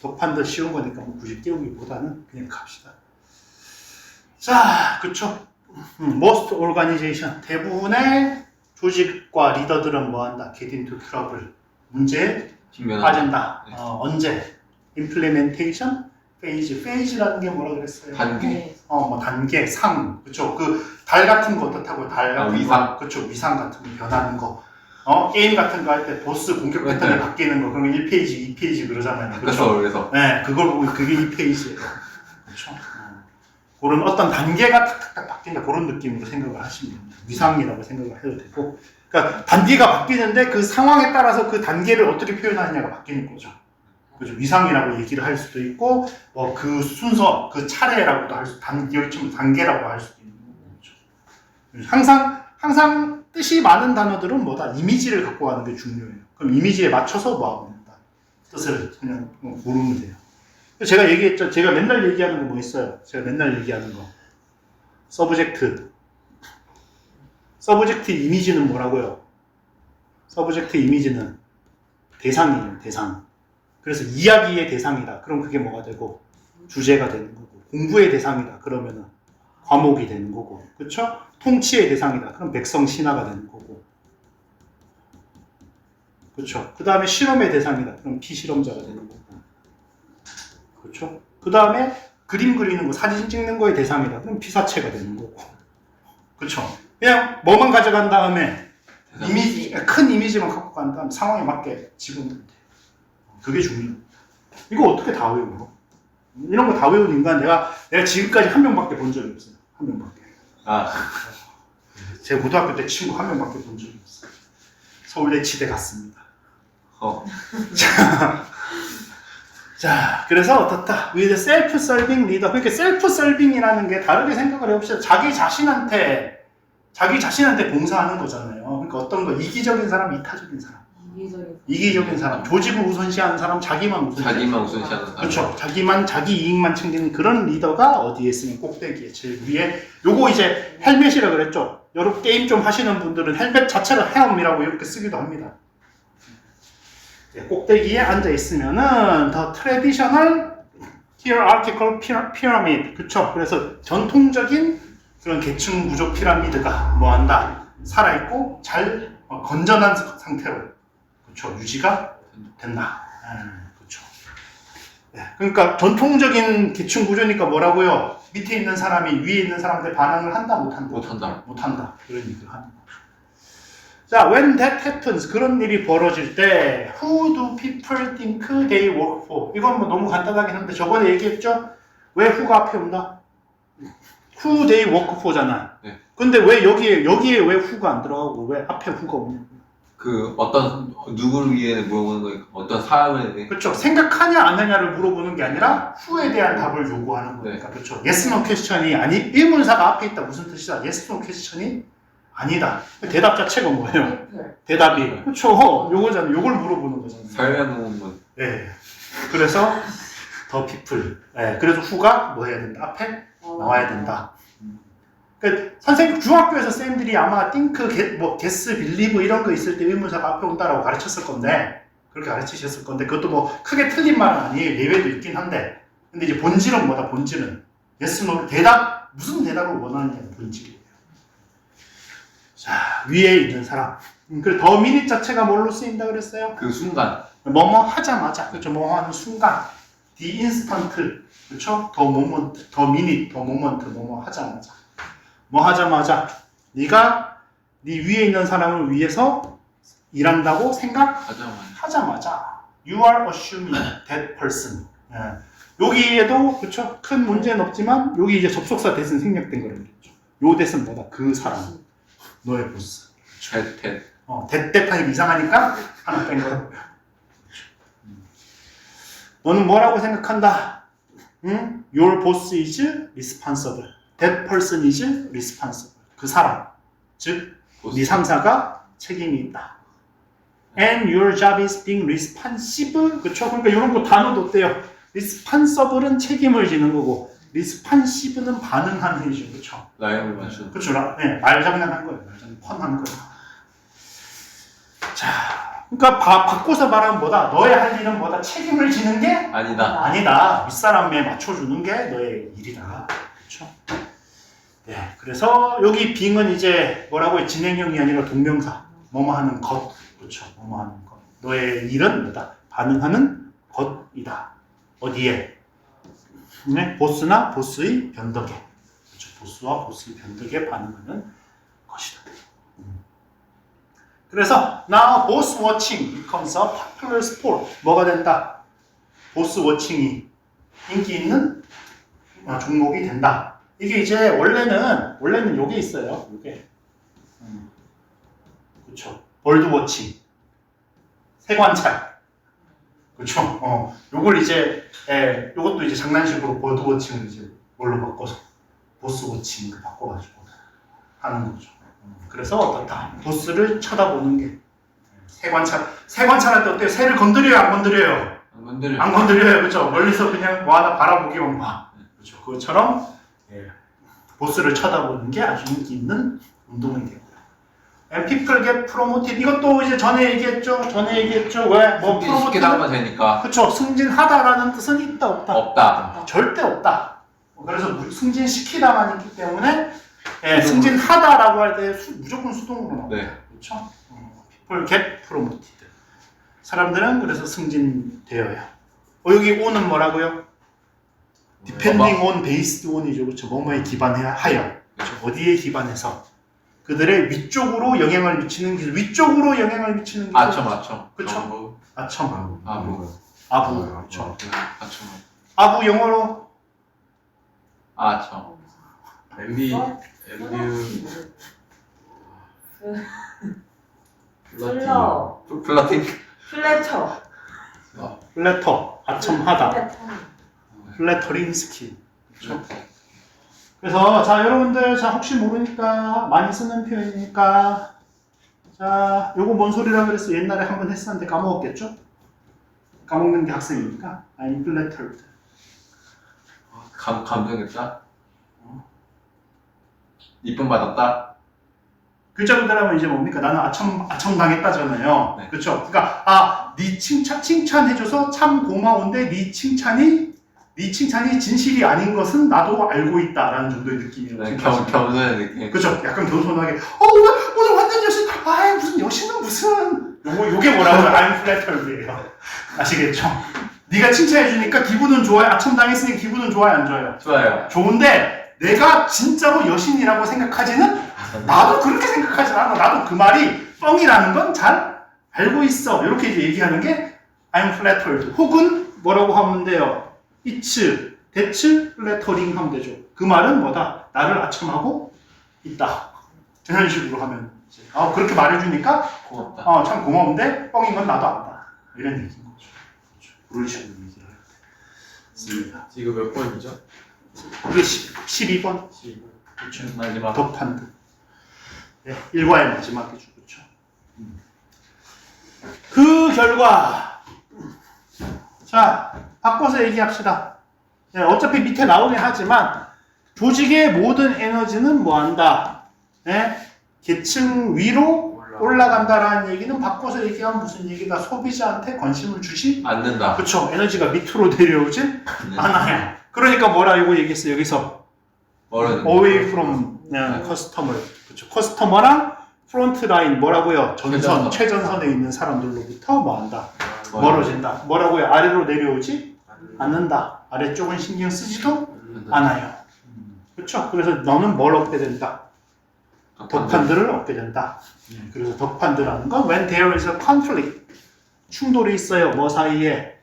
덕판 더 쉬운 거니까 뭐 굳이 띄우기보다는 그냥 갑시다. 자, 그쵸. 음, most organization 대부분의 조직과 리더들은 뭐 한다? get into trouble 문제에 빠진다. 네. 어, 언제? implementation phase. phase라는 게 뭐라 그랬어요? 단계 네. 어, 뭐 단계, 상, 그쵸? 그 달 같은 거 어떻다고 달 아, 같은 위상. 거, 그쵸? 위상 같은 거 변하는 거. 어, 게임 같은 거 할 때 보스 공격 네, 패턴이 네. 바뀌는 거, 그러면 1페이지, 2페이지 그러잖아요. 그쵸? 바꿔서 그래서 네, 그걸 보고 그게 2페이지예요. 그쵸? 어. 그런 어떤 단계가 탁탁탁 바뀐다, 그런 느낌으로 생각을 하시면 됩니다. 위상이라고 생각을 해도 되고. 그러니까 단계가 바뀌는데 그 상황에 따라서 그 단계를 어떻게 표현하느냐가 바뀌는 거죠. 그죠? 위상이라고 얘기를 할 수도 있고, 뭐 그 순서, 그 차례라고도 할 수, 단계, 단계라고 할 수도 있는 거죠. 항상, 항상 뜻이 많은 단어들은 뭐다? 이미지를 갖고 가는 게 중요해요. 그럼 이미지에 맞춰서 뭐 하면 된다. 뜻을 그냥 뭐 고르면 돼요. 제가 얘기했죠. 제가 맨날 얘기하는 거 뭐 있어요? 제가 맨날 얘기하는 거. 서브젝트. 서브젝트 이미지는 뭐라고요? 서브젝트 이미지는 대상이에요, 대상. 그래서 이야기의 대상이다. 그럼 그게 뭐가 되고 주제가 되는 거고 공부의 대상이다. 그러면은 과목이 되는 거고 그렇죠? 통치의 대상이다. 그럼 백성 신화가 되는 거고 그렇죠? 그 다음에 실험의 대상이다. 그럼 피실험자가 되는 거고 그렇죠? 그 다음에 그림 그리는 거, 사진 찍는 거의 대상이다. 그럼 피사체가 되는 거고 그렇죠? 그냥 뭐만 가져간 다음에. 이미지 큰 이미지만 갖고 간 다음 상황에 맞게 집어넣으면 돼. 그게 중요해. 이거 어떻게 다 외워? 이런 거 다 외운 인간 내가 내가 지금까지 한 명밖에 본 적이 없어요. 한 명밖에. 아 제 고등학교 때 친구 한 명밖에 본 적이 없어요. 서울대 치대 갔습니다. 어. 자, 그래서 어떻다? with self-serving leader. 그러니까 self-serving이라는 게 다르게 생각을 해봅시다. 자기 자신한테 자기 자신한테 봉사하는 거잖아요. 그러니까 어떤 거 이기적인 사람, 이타적인 사람. 이기적인 이기적인 사람, 조직을 우선시하는 사람, 자기만 우선시하는 자기만 우선시하는 사람 그렇죠. 자기만 자기 이익만 챙기는 그런 리더가 어디에 있으면 꼭대기에 제일 위에. 요거 이제 헬멧이라 그랬죠. 여러 게임 좀 하시는 분들은 헬멧 자체를 헬멧이라고 이렇게 쓰기도 합니다. 예, 꼭대기에 앉아 있으면은 더 트레디셔널 hierarchical pyramid 그쵸 그래서 전통적인 그런 계층 구조 피라미드가 뭐한다 살아있고 잘 어, 건전한 상태로 그쵸 유지가 된다 음, 예, 그러니까 전통적인 계층 구조니까 뭐라고요 밑에 있는 사람이 위에 있는 사람한테 반항을 한다 못한다 못한다 못한다 그런 얘기를 하는 거죠. 자, when that happens 그런 일이 벌어질 때 who do people think they work for? 이건 뭐 너무 간단하긴 한데 저번에 얘기했죠? 왜 who가 앞에 온다? who they work for잖아. 네. 근데 왜 여기에 여기에 왜 who가 안 들어가고 왜 앞에 who가 오냐? 그 어떤 누구를 위해 물어보는 거니까 어떤 사람에 대해 그렇죠. 생각하냐 안 하냐를 물어보는 게 아니라 who에 대한 답을 요구하는 거니까 그렇죠. yes no question이 아니 의문사가 앞에 있다 무슨 뜻이다? yes no question이 아니다. 대답 자체가 뭐예요? people 대답이 그렇죠. 요거잖아. 요걸 물어보는 거잖아요. 설명문 예. 그래서 더 피플. 예. 그래서 후가 뭐 해야 된다. 앞에 나와야 된다. 그 선생님 중학교에서 쌤들이 아마 띵크 게, 뭐 게스 빌리브 이런 거 있을 때 의문사가 앞에 온다라고 가르쳤을 건데 그렇게 가르치셨을 건데 그것도 뭐 크게 틀린 말은 아니에요. 예외도 있긴 한데 근데 이제 본질은 뭐다? 본질은 yes no 대답 무슨 대답을 원하느냐 본질이에요. 자 위에 있는 사람. 음, 그래 더 미닛 자체가 뭘로 쓰인다 그랬어요? 그 순간 뭐뭐 하자마자 그렇죠 뭐 하는 순간 the instant 그렇죠 더 모먼트 더 미닛 더 모먼트 뭐뭐 하자마자 뭐 하자마자 네가 네 위에 있는 사람을 위해서 일한다고 생각하자마자 하자마자 you are assuming that person 예. 여기에도 그렇죠 큰 문제는 없지만 여기 이제 접속사 대신 생략된 거를 그랬죠 요 대신 뭐다 그 사람 너의 보스 대대 어, 대대판이 이상하니까 하나 뺀 거라고요. 음. 너는 뭐라고 생각한다? 응? Your boss is responsible. That person is responsible. 그 사람, 즉, 네 상사가 책임이 있다. And your job is being responsive. 그쵸? 그러니까 이런 거 단어도 어때요? responsible은 책임을 지는 거고, responsive는 반응하는 일이죠. 그쵸? 라임을 맞추는 그렇죠. 라- 네, 말장난한 거예요. 말장난 펀한 거예요. 자, 그러니까 바, 바꿔서 말하면 뭐다? 너의 할 일은 뭐다? 책임을 지는 게 아니다. 아니다. 윗사람에 맞춰주는 게 너의 일이다. 네. 그래서 여기 빙은 이제 뭐라고 해? 진행형이 아니라 동명사. 뭐뭐 하는 것. 그렇죠. 뭐뭐 하는 것. 너의 일은 뭐다? 반응하는 것이다. 어디에? 네. 보스나 보스의 변덕에. 그렇죠. 보스와 보스의 변덕에 반응하는 것이다. 음. 그래서 now boss watching becomes a popular sport. 뭐가 된다? 보스 워칭이 인기 있는 어, 종목이 된다. 이게 이제 원래는 원래는 요게 있어요. 요게 음. 그렇죠. 벌드 워칭, 세관찰. 그렇죠. 어, 요걸 이제 예, 요것도 이제 장난식으로 워칭을 이제 뭘로 바꿔서 보스 워칭 바꿔 가지고 하는 거죠. 음, 그래서 어떻다? 보스를 쳐다보는 게 세관찰. 세관찰할 때 어때요? 새를 건드려요, 안 건드려요? 분들 안 건드려요, 그렇죠? 멀리서 그냥 뭐 하나 바라보기만 봐. 그렇죠. 그것처럼 예, 보스를 쳐다보는 게 아주 인기 있는 운동이 되고요. People get promoted. 이것도 이제 전에 얘기했죠. 전에 얘기했죠. 왜? 뭐 쉽게? 나오면 되니까 그렇죠. 승진하다라는 뜻은 있다 없다. 없다. 절대 없다. 그래서 무- 승진시키다만 있기 때문에 예, 승진하다라고 할 때 무조건 수동으로 나와요. 네. 그렇죠? 어, people get promoted. 사람들은 그래서 승진되어요. 어, 여기 on은 뭐라고요? Depending on, based on이죠. 그렇죠? 뭐뭐에 기반하여. 그렇죠? 어디에 기반해서 그들의 위쪽으로 영향을 미치는 기술. 위쪽으로 영향을 미치는 기술. 아첨 아첨. 정보. 아첨. 아, 뭐. 아부. 아, 그렇죠. 아첨. 아부 영어로 아첨. 엠비 어? 엠비 슬러 플라팅. 플래처 플래터. 아첨하다. 플래터 플래터링 스킬. 그렇죠? 그래서 자 여러분들 자 혹시 모르니까 많이 쓰는 표현이니까 자 요거 뭔 소리라 그랬어 옛날에 한 번 했었는데 까먹었겠죠? 까먹는 게 학생이니까 I'm flattered 감 감정했다. 이쁨 받았다. 글자 그대로 하면 이제 뭡니까 나는 아첨 아첨 당했다잖아요 네. 그렇죠? 그러니까 아네 칭찬 칭찬해줘서 참 고마운데 네 칭찬이 네 칭찬이 진실이 아닌 것은 나도 알고 있다라는 정도의 느낌이라고 네, 생각하시면 겸손의 느낌. 그죠? 약간 겸손하게 어 오늘 오늘 완전 여신 아이 무슨 여신은 무슨 요거 요게 뭐라고요? I'm flattered예요 아시겠죠? 네가 칭찬해 주니까 기분은 좋아요 아첨 당했으니 기분은 좋아요 안 좋아요? 좋아요. 좋은데 내가 진짜로 여신이라고 생각하지는 나도 그렇게 생각하지 않아 나도 그 말이 뻥이라는 건 잘 알고 있어 이렇게 이제 얘기하는 게 I'm flattered 혹은 뭐라고 하면 돼요 it's that's flattering 하면 되죠. 그 말은 뭐다? 나를 아첨하고 있다. 이런 식으로 하면 아 그렇게 말해주니까 고맙다. 어, 참 고마운데 뻥인 건 나도 안다. 이런 얘기인 거죠. 그렇죠. 그런 식으로 얘기를 했습니다. 지금 몇 번이죠? 이게 10, 12번? 12번. 그렇죠. 마지막. 덕판드 네, 일과의 마지막이죠. 그렇죠? 그 결과. 자 바꿔서 얘기합시다. 네, 어차피 밑에 나오긴 하지만 조직의 모든 에너지는 뭐한다? 네? 계층 위로 올라간다라는 얘기는 바꿔서 얘기하면 무슨 얘기다? 소비자한테 관심을 주시 앉는다. 그렇죠 에너지가 밑으로 내려오지 네. 않아요. 그러니까 뭐라고 얘기했어요 여기서? 뭐는 away from 네, customer. 그렇죠 커스터머랑 프론트 라인 뭐라고요? 전선 최전선. 최전선에 있는 사람들로부터 뭐 한다 멀- 멀어진다? 뭐라고요? 아래로 내려오지 않는다. 아래쪽은 신경 쓰지도 않아요. 그렇죠? 그래서 너는 뭘 얻게 된다? 덕판들을 얻게 된다. 네, 그래서 덕판들라는 건 when there is a conflict 충돌이 있어요. 뭐 사이에?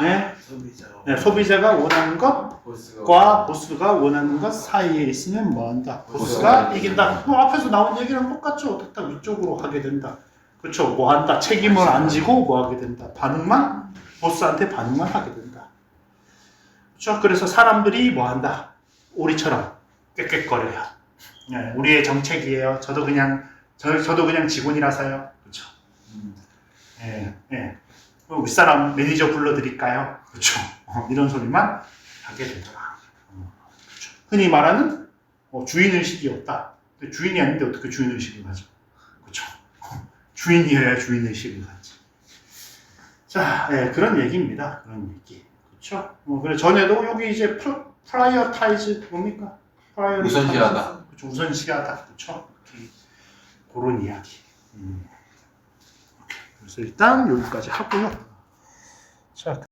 네, 소비자. 네, 소비자가 원하는 것 보스가 과 보스가 원하는 것 사이에 있으면 뭐한다? 보스가 보스가 이긴다. 뭐 앞에서 나온 얘기랑 똑같죠. 어떻다? 위쪽으로 하게 된다. 그렇죠. 뭐 한다. 책임을 안 지고 뭐 하게 된다. 반응만 보스한테 반응만 하게 된다. 그렇죠. 그래서 사람들이 뭐 한다. 우리처럼 꾀꾀거려요. 네, 우리의 정책이에요. 저도 그냥 저, 저도 그냥 직원이라서요. 그렇죠. 예, 예. 윗사람 매니저 불러드릴까요? 그렇죠. 어, 이런 소리만 하게 되더라. 어, 그렇죠. 흔히 말하는 어, 주인의식이 없다. 주인이 아닌데 어떻게 주인의식을 가져? 주인이어야 주인의식을 가지. 자, 예, 그런 얘기입니다. 그런 얘기. 그쵸? 어, 그래, 전에도 여기 이제 프라, 프라이어타이즈 뭡니까? 프라이어 우선시하다. 그쵸, 우선시하다. 그렇죠? 그쵸? 그런 이야기. 음. 그래서 일단 여기까지 하고요. 자, 그